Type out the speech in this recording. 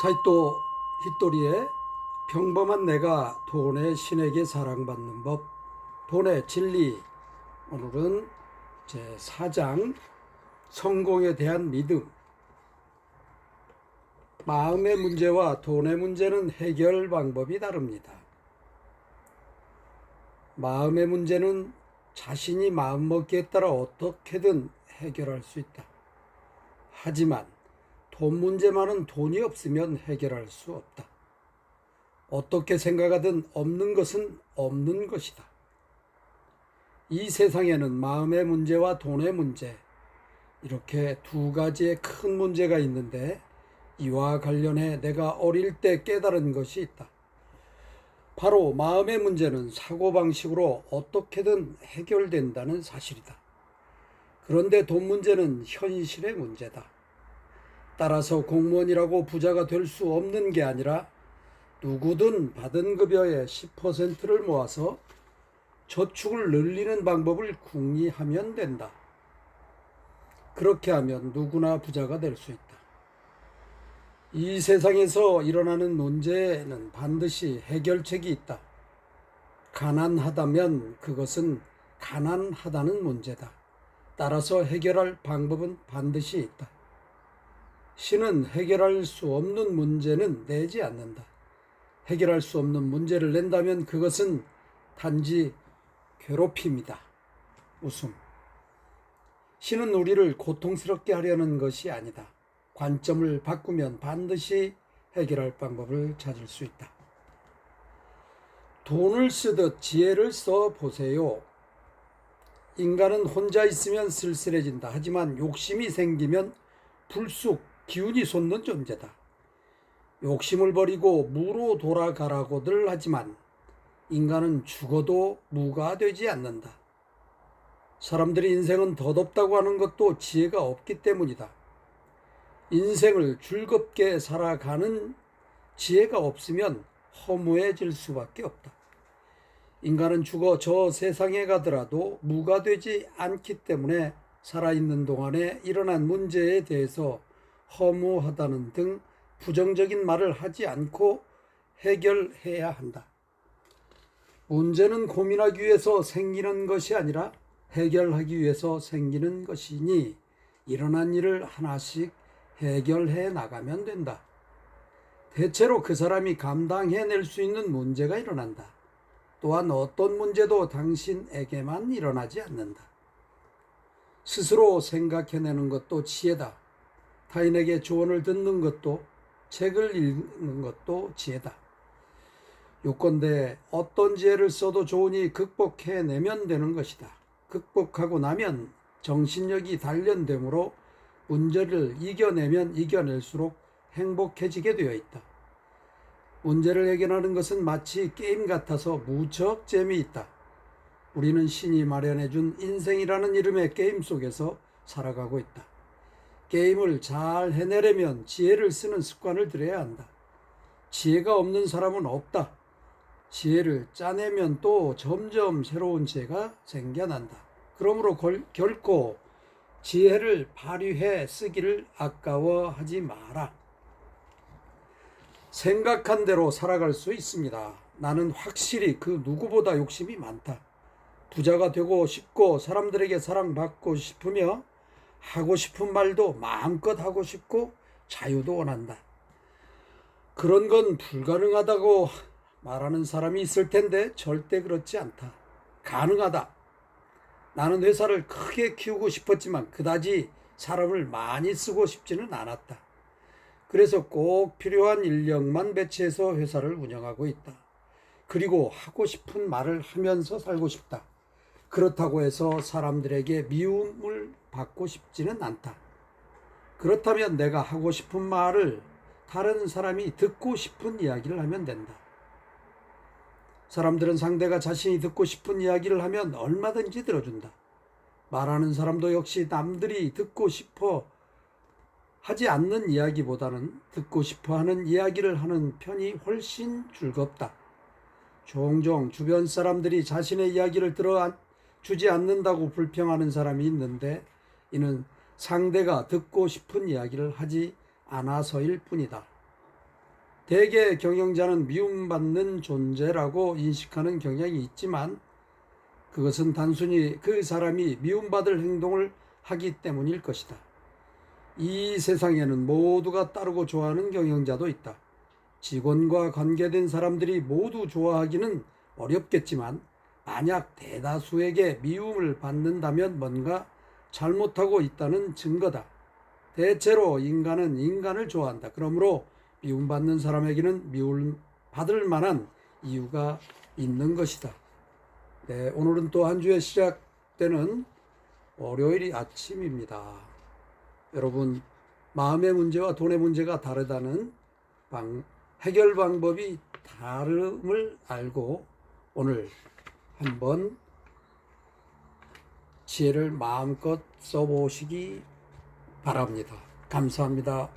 사이토 히토리의 평범한 내가 돈의 신에게 사랑받는 법 돈의 진리 오늘은 제 4장 성공에 대한 믿음 마음의 문제와 돈의 문제는 해결 방법이 다릅니다. 마음의 문제는 자신이 마음먹기에 따라 어떻게든 해결할 수 있다. 하지만 돈 문제만은 돈이 없으면 해결할 수 없다. 어떻게 생각하든 없는 것은 없는 것이다. 이 세상에는 마음의 문제와 돈의 문제, 이렇게 두 가지의 큰 문제가 있는데 이와 관련해 내가 어릴 때 깨달은 것이 있다. 바로 마음의 문제는 사고방식으로 어떻게든 해결된다는 사실이다. 그런데 돈 문제는 현실의 문제다. 따라서 공무원이라고 부자가 될 수 없는 게 아니라 누구든 받은 급여의 10%를 모아서 저축을 늘리는 방법을 궁리하면 된다. 그렇게 하면 누구나 부자가 될 수 있다. 이 세상에서 일어나는 문제에는 반드시 해결책이 있다. 가난하다면 그것은 가난하다는 문제다. 따라서 해결할 방법은 반드시 있다. 신은 해결할 수 없는 문제는 내지 않는다. 해결할 수 없는 문제를 낸다면 그것은 단지 괴롭힘이다. 웃음. 신은 우리를 고통스럽게 하려는 것이 아니다. 관점을 바꾸면 반드시 해결할 방법을 찾을 수 있다. 돈을 쓰듯 지혜를 써 보세요. 인간은 혼자 있으면 쓸쓸해진다. 하지만 욕심이 생기면 불쑥 기운이 솟는 존재다. 욕심을 버리고 무로 돌아가라고들 하지만 인간은 죽어도 무가 되지 않는다. 사람들이 인생은 덧없다고 하는 것도 지혜가 없기 때문이다. 인생을 즐겁게 살아가는 지혜가 없으면 허무해질 수밖에 없다. 인간은 죽어 저 세상에 가더라도 무가 되지 않기 때문에 살아있는 동안에 일어난 문제에 대해서 허무하다는 등 부정적인 말을 하지 않고 해결해야 한다. 문제는 고민하기 위해서 생기는 것이 아니라 해결하기 위해서 생기는 것이니 일어난 일을 하나씩 해결해 나가면 된다. 대체로 그 사람이 감당해낼 수 있는 문제가 일어난다. 또한 어떤 문제도 당신에게만 일어나지 않는다. 스스로 생각해내는 것도 지혜다. 타인에게 조언을 듣는 것도 책을 읽는 것도 지혜다. 요건대 어떤 지혜를 써도 좋으니 극복해내면 되는 것이다. 극복하고 나면 정신력이 단련되므로 문제를 이겨내면 이겨낼수록 행복해지게 되어 있다. 문제를 해결하는 것은 마치 게임 같아서 무척 재미있다. 우리는 신이 마련해준 인생이라는 이름의 게임 속에서 살아가고 있다. 게임을 잘 해내려면 지혜를 쓰는 습관을 들여야 한다. 지혜가 없는 사람은 없다. 지혜를 짜내면 또 점점 새로운 지혜가 생겨난다. 그러므로 결, 결코 지혜를 발휘해 쓰기를 아까워하지 마라. 생각한 대로 살아갈 수 있습니다. 나는 확실히 그 누구보다 욕심이 많다. 부자가 되고 싶고 사람들에게 사랑받고 싶으며 하고 싶은 말도 마음껏 하고 싶고 자유도 원한다. 그런 건 불가능하다고 말하는 사람이 있을 텐데 절대 그렇지 않다. 가능하다. 나는 회사를 크게 키우고 싶었지만 그다지 사람을 많이 쓰고 싶지는 않았다. 그래서 꼭 필요한 인력만 배치해서 회사를 운영하고 있다. 그리고 하고 싶은 말을 하면서 살고 싶다. 그렇다고 해서 사람들에게 미움을 받고 싶지는 않다. 그렇다면 내가 하고 싶은 말을 다른 사람이 듣고 싶은 이야기를 하면 된다. 사람들은 상대가 자신이 듣고 싶은 이야기를 하면 얼마든지 들어준다. 말하는 사람도 역시 남들이 듣고 싶어 하지 않는 이야기보다는 듣고 싶어 하는 이야기를 하는 편이 훨씬 즐겁다. 종종 주변 사람들이 자신의 이야기를 들어 주지 않는다고 불평하는 사람이 있는데 이는 상대가 듣고 싶은 이야기를 하지 않아서일 뿐이다. 대개 경영자는 미움받는 존재라고 인식하는 경향이 있지만 그것은 단순히 그 사람이 미움받을 행동을 하기 때문일 것이다. 이 세상에는 모두가 따르고 좋아하는 경영자도 있다. 직원과 관계된 사람들이 모두 좋아하기는 어렵겠지만 만약 대다수에게 미움을 받는다면 뭔가 잘못하고 있다는 증거다. 대체로 인간은 인간을 좋아한다. 그러므로 미움받는 사람에게는 미움 받을 만한 이유가 있는 것이다. 네, 오늘은 또 한 주에 시작되는 월요일 아침입니다. 여러분, 마음의 문제와 돈의 문제가 다르다는 방, 해결 방법이 다름을 알고 오늘 한번 지혜를 마음껏 써보시기 바랍니다. 감사합니다.